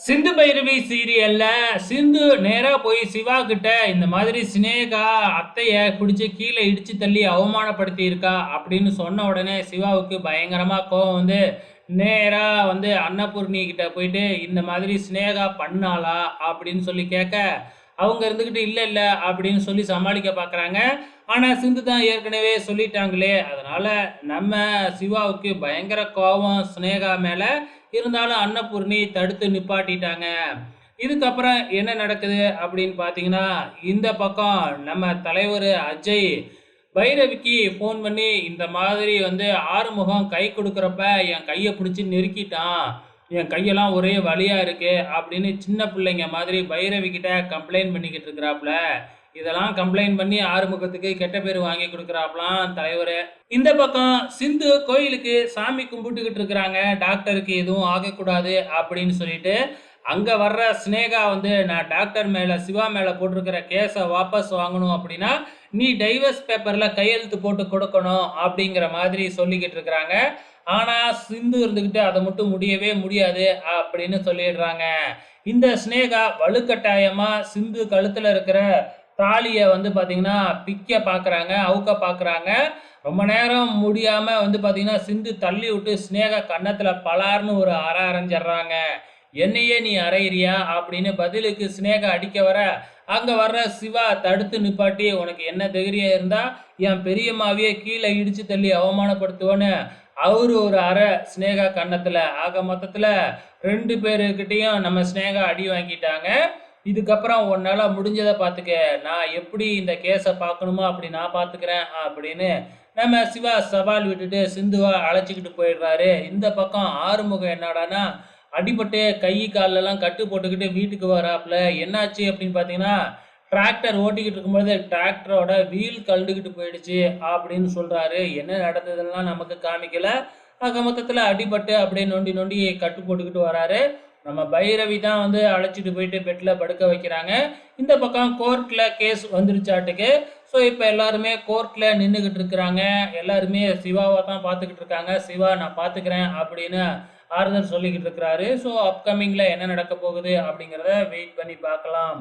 சிந்து பைரவி சீரியல்ல சிந்து நேரா போய் சிவா கிட்ட இந்த மாதிரி சினேகா அத்தைய பிடிச்சி கீழே இடிச்சு தள்ளி அவமானப்படுத்தி இருக்கா? அப்படின்னு சொன்ன உடனே சிவாவுக்கு பயங்கரமா கோவம் வந்து நேரா வந்து அன்னபூர்ணி கிட்ட போயிட்டு இந்த மாதிரி சினேகா பண்ணாளா? அப்படின்னு சொல்லி கேட்க அவங்க இருந்துக்கிட்டு இல்லை இல்லை அப்படின்னு சொல்லி சமாளிக்க பார்க்குறாங்க ஆனால் சிந்து தான் ஏற்கனவே சொல்லிட்டாங்களே. அதனால் நம்ம சிவாவுக்கு பயங்கர கோபம் சினேகா மேலே. இருந்தாலும் அன்னபூர்ணி தடுத்து நிப்பாட்டிட்டாங்க. இதுக்கப்புறம் என்ன நடக்குது அப்படின்னு பார்த்தீங்கன்னா இந்த பக்கம் நம்ம தலைவர் அஜய் பைரவிக்கு ஃபோன் பண்ணி இந்த மாதிரி வந்து ஆறுமுகம் கை கொடுக்குறப்ப என் கையை பிடிச்சி நெருக்கிட்டான். என் கையெல்லாம் ஒரே வழியாக இருக்குது அப்படின்னு சின்ன பிள்ளைங்க மாதிரி பைரவி கிட்ட கம்ப்ளைண்ட் பண்ணிக்கிட்டு இருக்கிறாப்புல. இதெல்லாம் கம்ப்ளைண்ட் பண்ணி ஆறுமுகத்துக்கு கெட்ட பேர் வாங்கி கொடுக்குறாப்லாம் தலைவர். இந்த பக்கம் சிந்து கோயிலுக்கு சாமி கும்பிட்டுக்கிட்டு இருக்கிறாங்க. டாக்டருக்கு எதுவும் ஆகக்கூடாது அப்படின்னு சொல்லிட்டு அங்கே வர்ற சினேகா வந்து நான் டாக்டர் மேலே சிவா மேலே போட்டிருக்கிற கேஸை வாபஸ் வாங்கணும் அப்படின்னா நீ டைவர்ஸ் பேப்பரில் கையெழுத்து போட்டு கொடுக்கணும் அப்படிங்கிற மாதிரி சொல்லிக்கிட்டு இருக்கிறாங்க. ஆனால் சிந்து இருந்துக்கிட்டு அதை மட்டும் முடியவே முடியாது அப்படின்னு சொல்லிடுறாங்க. இந்த சினேகா வலுக்கட்டாயமாக சிந்து கழுத்தில் இருக்கிற தாலியை வந்து பார்த்தீங்கன்னா பிக்க பார்க்குறாங்க அவுக்க பார்க்குறாங்க ரொம்ப நேரம் முடியாமல் வந்து பார்த்தீங்கன்னா சிந்து தள்ளி விட்டு சினேகா கன்னத்தில் பலார்னு ஒரு அற அரைஞ்சிடுறாங்க. என்னையே நீ அரையிறியா அப்படின்னு பதிலுக்கு சினேகா அடிக்க வர அங்கே வர்ற சிவா தடுத்து நிப்பாட்டி உனக்கு என்ன தைரியம் இருந்தால் என் பெரியம்மாவையே கீழே இடித்து தள்ளி அவமானப்படுத்துவோன்னு அவரு ஒரு அரை சினேகா கன்னத்தில். ஆக மொத்தத்தில் ரெண்டு பேருக்கிட்டேயும் நம்ம சினேகா அடி வாங்கிட்டாங்க. இதுக்கப்புறம் உன்னால் முடிஞ்சதை பார்த்துக்க நான் எப்படி இந்த கேஸை பார்க்கணுமோ அப்படி நான் பார்த்துக்கிறேன் அப்படின்னு நம்ம சிவா சவால் விட்டுட்டு சிந்துவா அழைச்சிக்கிட்டு போயிடுறாரு. இந்த பக்கம் ஆறுமுகம் என்னடான்னா அடிபட்டு கை கால்லெல்லாம் கட்டு போட்டுக்கிட்டு வீட்டுக்கு வராப்புல. என்னாச்சு அப்படின்னு பார்த்தீங்கன்னா டிராக்டர் ஓட்டிக்கிட்டு இருக்கும்போது டிராக்டரோட வீல் கழுண்டுக்கிட்டு போயிடுச்சு அப்படின்னு சொல்கிறாரு என்ன நடந்ததுன்னா நமக்கு காமிக்கலை. ஆக மொத்தத்தில் அடிபட்டு அப்படியே நொண்டி நொண்டி கட்டு போட்டுக்கிட்டு வராரு. நம்ம பைரவி தான் வந்து அழைச்சிட்டு போயிட்டு பெட்டில் படுக்க வைக்கிறாங்க. இந்த பக்கம் கோர்ட்டில் கேஸ் வந்துருச்சாட்டுக்கு. ஸோ இப்போ எல்லாருமே கோர்ட்டில் நின்றுக்கிட்டு இருக்கிறாங்க. எல்லாருமே சிவாவை தான் பார்த்துக்கிட்டு இருக்காங்க. சிவா நான் பார்த்துக்கிறேன் அப்படின்னு ஆறுதல் சொல்லிக்கிட்டு இருக்கிறாரு. ஸோ அப்கமிங்கில் என்ன நடக்க போகுது அப்படிங்கிறத வெயிட் பண்ணி பார்க்கலாம்.